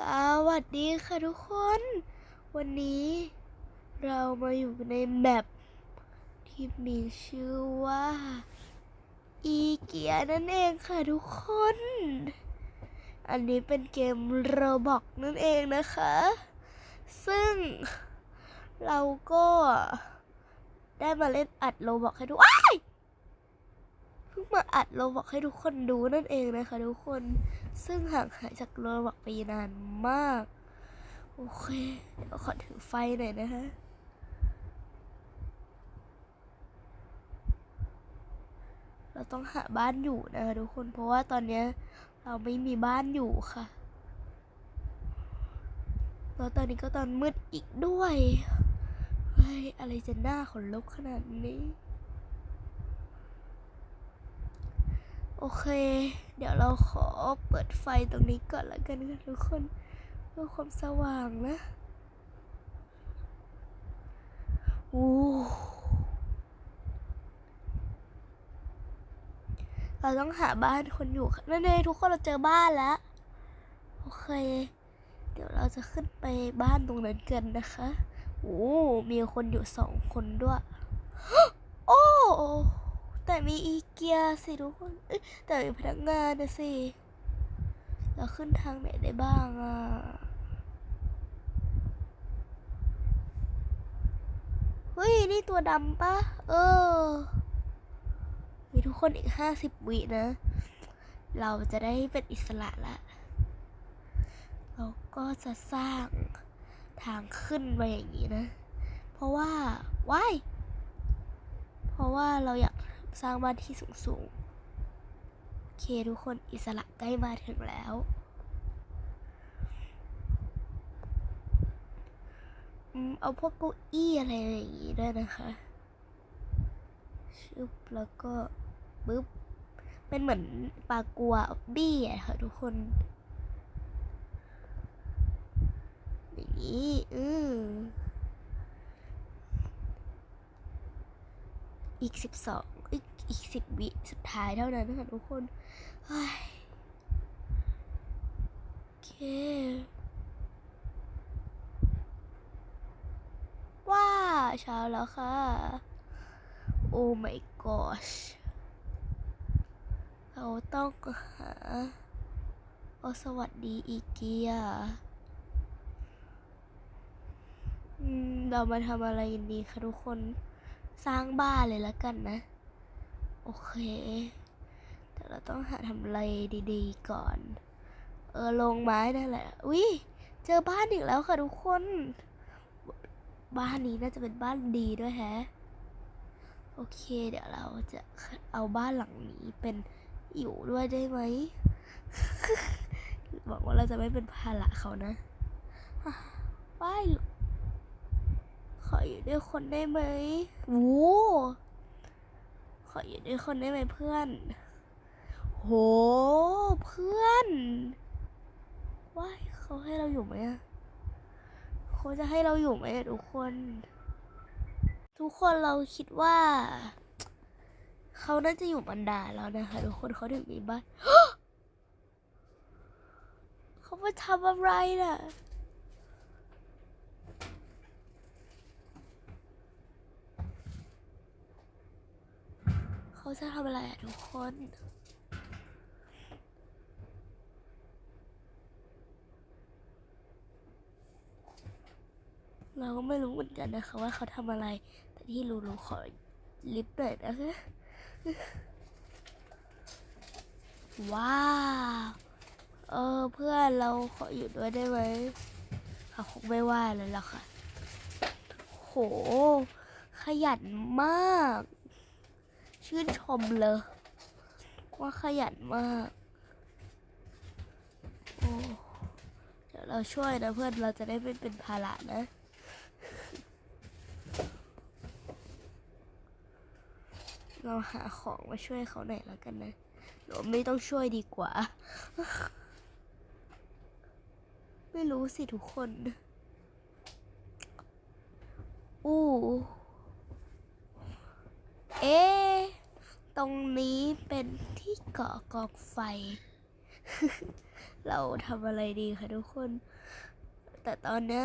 สวัสดีค่ะทุกคน วันนี้เรามาอยู่ในแมปที่มีชื่อว่า อีเกียนั่นเองค่ะทุกคน อันนี้เป็นเกมโรบอกนั่นเองนะคะ ซึ่งเราก็ได้มาเล่นอัดโรบอกให้ทุกอ้าย พิ่งมาอัดโรบอกให้ทุกคนดูนั่นเองนะคะทุกคนซึ่งห่างหายจากโรบอกไปนานมาก โอเคเดี๋ยวขอถือไฟหน่อยนะฮะเราต้องหาบ้านอยู่นะคะทุกคนเพราะว่าตอนนี้เราไม่มีบ้านอยู่ค่ะแล้วตอนนี้ก็ตอนมืดอีกด้วย เฮ้ย อะไรจะหน้าขนลุกขนาดนี้ โอเค เดี๋ยวเราขอเปิดไฟตรงนี้ก่อนละกันค่ะทุกคนเพื่อความสว่างนะโอ้เราต้องหาบ้านคนอยู่นั่นเองทุกคนเราเจอบ้านแล้ว โอเค เดี๋ยวเราจะขึ้นไปบ้านตรงนั้นกันนะคะโอ้มีคนอยู่สองคนด้วย โอ้ แต่มีอีเกียสิทุกคนเอ้ยแต่มีพนักงานนะสิเราขึ้นทางไหนได้บ้างอะเฮ้ย นี่ตัวดำปะเออ มีทุกคนอีกห้าสิบวินะ เราจะได้เป็นอิสระละเราก็จะสร้างทางขึ้นไปอย่างนี้นะ เพราะว่าว้ายเพราะว่าเราอยาก สร้างบ้านที่สูงสูงๆโอเคทุกคนอิสระใกล้มาถึงแล้วเอาพวกเก้าอี้อะไรอย่างงี้ด้วยนะคะชึบแล้วก็ปึ๊บเป็นเหมือนปลากัวบี้อะค่ะทุกคนอย่างนี้อืออีกสิบสอง อีกสิบวิสุดท้ายเท่านั้นนะคะทุกคนเฮ้ยโอเค ว้าเช้าแล้วค่ะ โอ้ my gosh เราต้องหาโอสวัสดีอีเกียอืมเรามาทำอะไรกันดีคะทุกคน สร้างบ้านเลยแล้วกันนะ โอเค แต่เราต้องหาทำอะไรดีๆก่อน เออลงไม้นั่นแหละอุ้ยเจอบ้านอีกแล้วค่ะทุกคน บ้านนี้น่าจะเป็นบ้านดีด้วยแฮะ โอเค เดี๋ยวเราจะเอาบ้านหลังนี้เป็นอยู่ด้วยได้ไหมบอกว่าเราจะไม่เป็นภาระเขานะอะไปขออยู่ด้วยคนได้ไหมโว้ ออยู่ด้วยคนได้ไหมเพื่อน โห เพื่อนว้ายเขาให้เราอยู่ไหมอะเขาจะให้เราอยู่ไหมทุกคน ทุกคนเราคิดว่า เขาน่าจะอยู่บรรดาแล้วนะคะทุกคนเขาถึงมีบ้านเขามาทำอะไรน่ะ เขาจะทำอะไรอะทุกคน เราก็ไม่รู้เหมือนกันนะคะว่าเขาทำอะไร แต่ที่รู้ๆขอลิฟต์หน่อยนะคะว้าว เออเพื่อนเราขออยู่ด้วยได้ไหมเขาคงไม่ว่าเลยละค่ะ โห ขยันมาก ชื่นชมเลย ว่าขยันมากโอ้เดี๋ยวเราช่วยนะเพื่อนเราจะได้ไม่เป็นภาระนะเราหาของมาช่วยเขาหน่อยแล้วกันนะหรือว่าไม่ต้องช่วยดีกว่า ไม่รู้สิทุกคน อู้ เอ๊ะ ตรงนี้เป็นที่เกาะกองไฟ เราทำอะไรดีคะทุกคน แต่ตอนนี้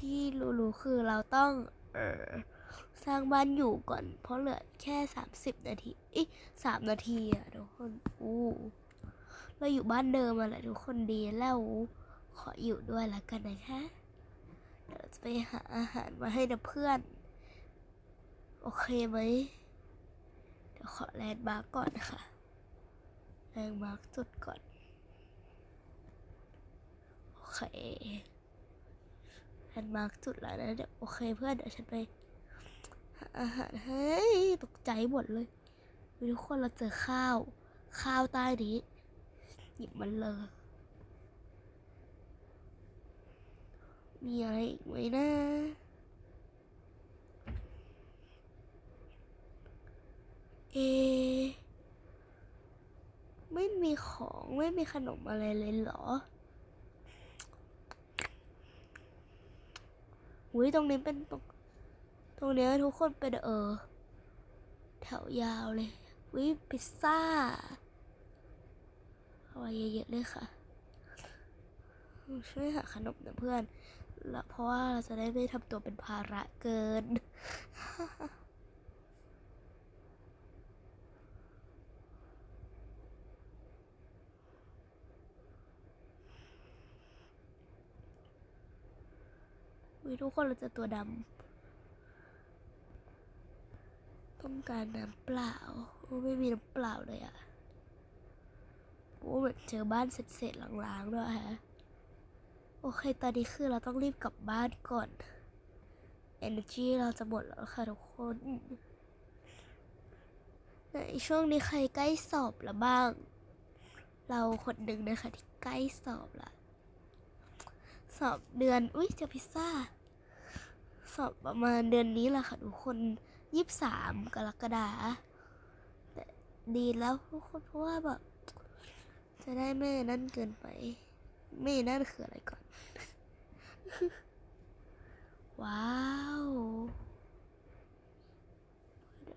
ที่รู้ๆคือเราต้องเออสร้างบ้านอยู่ก่อน เพราะเหลือแค่สามสิบนาทีอีสามนาทีอะทุกคนอู้เราอยู่บ้านเดิมมาแหละทุกคนดีแล้วขออยู่ด้วยละกันนะคะเดี๋ยวจะไปหาอาหารมาให้นะเพื่อน โอเคไหม ดี๋ยวขอแลนด์มาร์กก่อนค่ะแลนด์มาร์กจุดก่อน โอเคแลนด์มาร์กจุดแล้วนะเดี๋ยวโอเคเพื่อนเดี๋ยวฉันไปหาอาหารเฮ้ยตกใจหมดเลยอุ๊ยทุกคนเราเจอข้าว ข้าวใต้นี้ หยิบมันเลยมีอะไรอีกไหมนะ เอ ไม่มีของไม่มีขนมอะไรเลยเหรออุ้ยตรงนี้เป็นตรงตรงนี้ทุกคนเป็นเออ แถวยาวเลยวิพิซซ่าเอาไว้เยอะๆเลยค่ะ ช่วยหาขนมนะเพื่อนแล้วเพราะว่าเราจะได้ไม่ทำตัวเป็นภาระเกิน วิทุกคนเราจะตัวดำต้องการน้ำเปล่าโอ้ไม่มีน้ำเปล่าเลยอะโอ้เหมือนเจอบ้านเสร็จๆล้างๆด้วยฮะโอเค ตอนนี้คือเราต้องรีบกลับบ้านก่อน energy เราจะหมดแล้วค่ะทุกคนในช่วงนี้ใครใกล้สอบแล้วบ้าง เราคนหนึ่งนะคะที่ใกล้สอบละสอบเดือน อุ้ยเจอพิซซ่า อบประมาณเดือนนี้แหละค่ะทุกคนยี่สิบสามกรกฎาแต่ดีแล้วทุกคนเพราะว่าแบบจะได้ไม่นั่นเกินไป ไม่นั่นคืออะไรก่อน ว้าวเดี๋ยว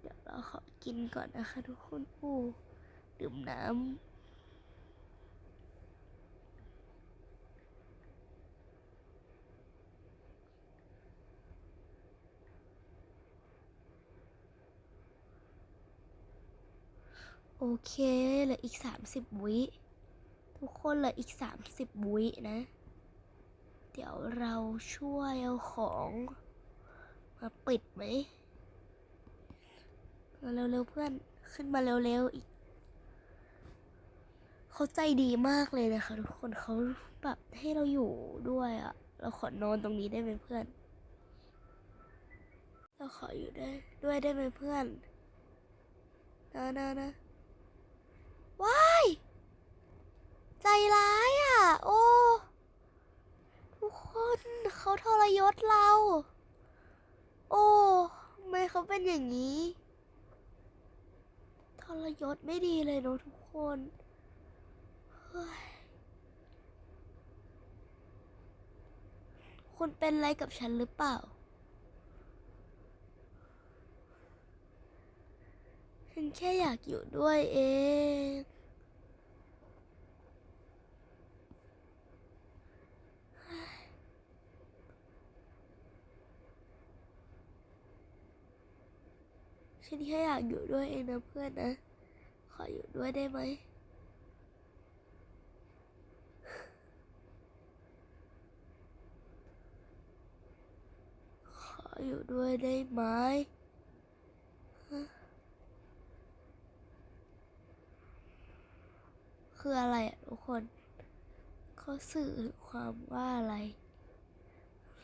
เดี๋ยวเรา ขอกินก่อนนะคะทุกคนอู้ดื่มน้ำโอเค เหลืออีกสามสิบวิทุกคนเหลืออีกสามสิบวินะ เดี๋ยวเราช่วยเอาของ มาปิดไหม เร็วๆเพื่อนขึ้นมาเร็วๆอีกเขาใจดีมากเลยนะคะทุกคนเขาแบบให้เราอยู่ด้วยอะเราขอนอนตรงนี้ได้ไหมเพื่อน เราขออยู่ได้ด้วยได้ไหมเพื่อนนะนะนะว้ายใจร้ายอะ โอ้ทุกคนเขาทรยศเรา โอ้ทำไมเขาเป็นอย่างนี้ รยศไม่ดีเลยเนอะทุกคนคุณเป็นอะไรกับฉันหรือเปล่า ฉันแค่อยากอยู่ด้วยเอง ฉันแค่อยากอยู่ด้วยเองนะเพื่อนนะ ขออยู่ด้วยได้ไหม ขออยู่ด้วยได้ไหมคืออะไรอะทุกคนเขาสื่อความว่าอะไร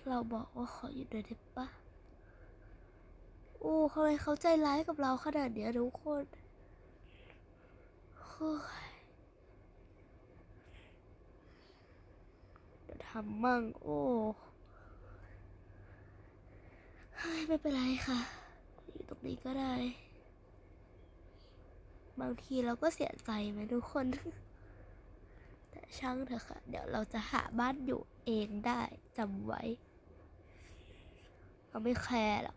เราบอกว่าขออยู่ด้วยได้ปะ อ้ทำไมเขาใจร้ายกับเราขนาดเนี้ยทุกคนเฮ้ยเดี๋ยวทำมั่ง โอ้เฮ้ยไม่เป็นไรค่ะ อยู่ตรงนี้ก็ได้ บางทีเราก็เสียใจไหมทุกคน แต่ช่างเถอะค่ะ เดี๋ยวเราจะหาบ้านอยู่เองได้จำไว้ เราไม่แคร์หรอก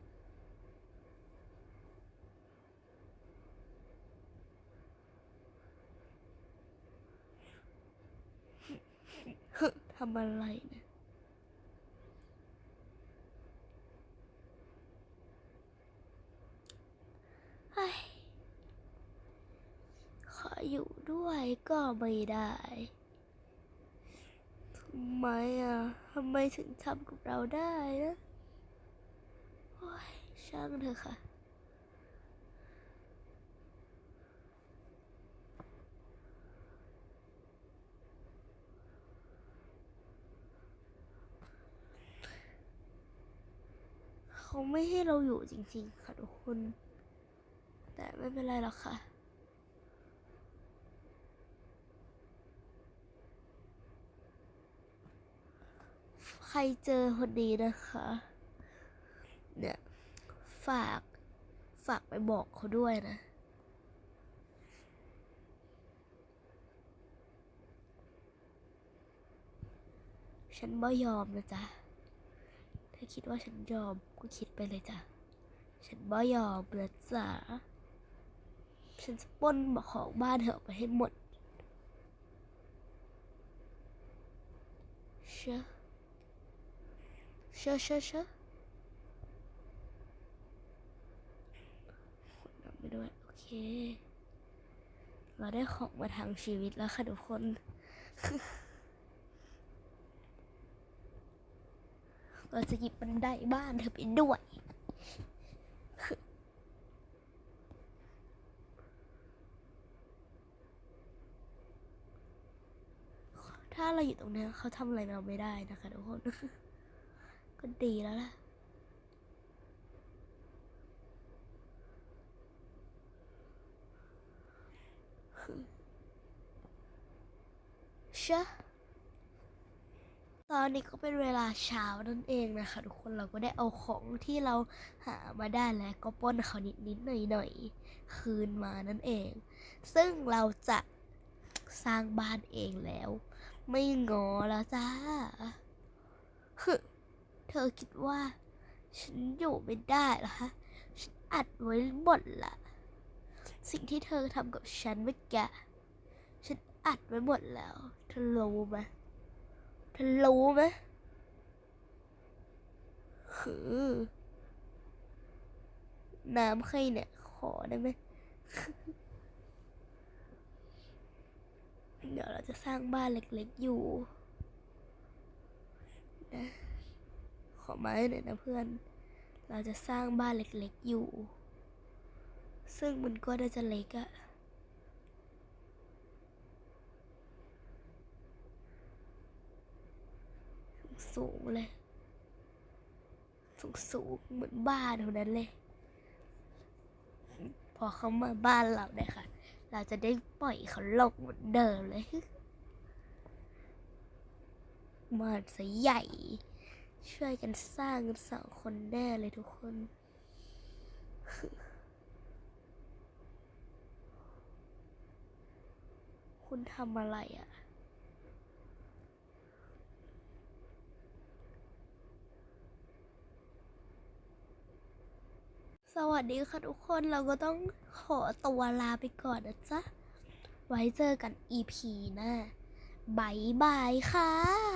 ทำอะไรเนี่ยเฮ้ยขออยู่ด้วยก็ไม่ได้ทำไมอะทำไมถึงทำกับเราได้นะ โอ้ยช่างเถอะค่ะ เขาไม่ให้เราอยู่จริง ๆ ค่ะทุกคน แต่ไม่เป็นไรหรอกค่ะ ใครเจอคนดีนะคะ เนี่ย ฝากฝากไปบอกเขาด้วยนะฉันไม่ยอมนะจ๊ะ ถ้าคิดว่าฉันยอมก็คิดไปเลยจ้ะ ฉันไม่ยอมนะจ๊ะฉันจะปล้นของบ้านเธอไปให้หมด เชื่อเชื่อเชื่อเชื่อคนนำไปด้วย โอเค เราได้ของมาทางชีวิตแล้วค่ะทุกคน เราจะหยิบบันไดบ้านเธอไปด้วย ถ้าเราอยู่ตรงนี้เขาทำอะไรเราไม่ได้นะคะทุกคน ก็ดีแล้วล่ะเชอ ตอนนี้ก็เป็นเวลาเช้านั่นเองนะคะ ทุกคนเราก็ได้เอาของที่เราหามาได้แล้วก็ป้นเขานิดนิดหน่อยหน่อยๆคืนมานั่นเอง ซึ่งเราจะสร้างบ้านเองแล้ว ไม่งอแล้วจ้าเธอคิดว่า ฉันอยู่ไม่ได้เหรอฮะฉันอัดไว้หมดละสิ่งที่เธอทำกับฉันเมื่อกี้ฉันอัดไว้หมดแล้ว เธอรู้ไหม ธอรู้ไหมคือน้ำใครเนี่ย ขอได้ไหม เดี๋ยวเราจะสร้างบ้านเล็กๆอยู่ นะ ขอไม้หน่อยนะเพื่อน เราจะสร้างบ้านเล็กๆอยู่ ซึ่งมันก็น่าจะเล็กอะ สูงเลย สูงๆเหมือนบ้านเท่านั้นเลย พอเขามาบ้านเราเนี่ยค่ะ เราจะได้ปล่อยเขาลงเหมือนเดิมเลยมันใหญ่ ช่วยกันสร้างกันสองคนแน่เลยทุกคนคุณทำอะไรอะ่ะ วัสดีค่ะทุกคนเราก็ต้องขอตัวลาไปก่อนนะจ๊ะ ไว้เจอกัน EP หน้าบายบายค่ะ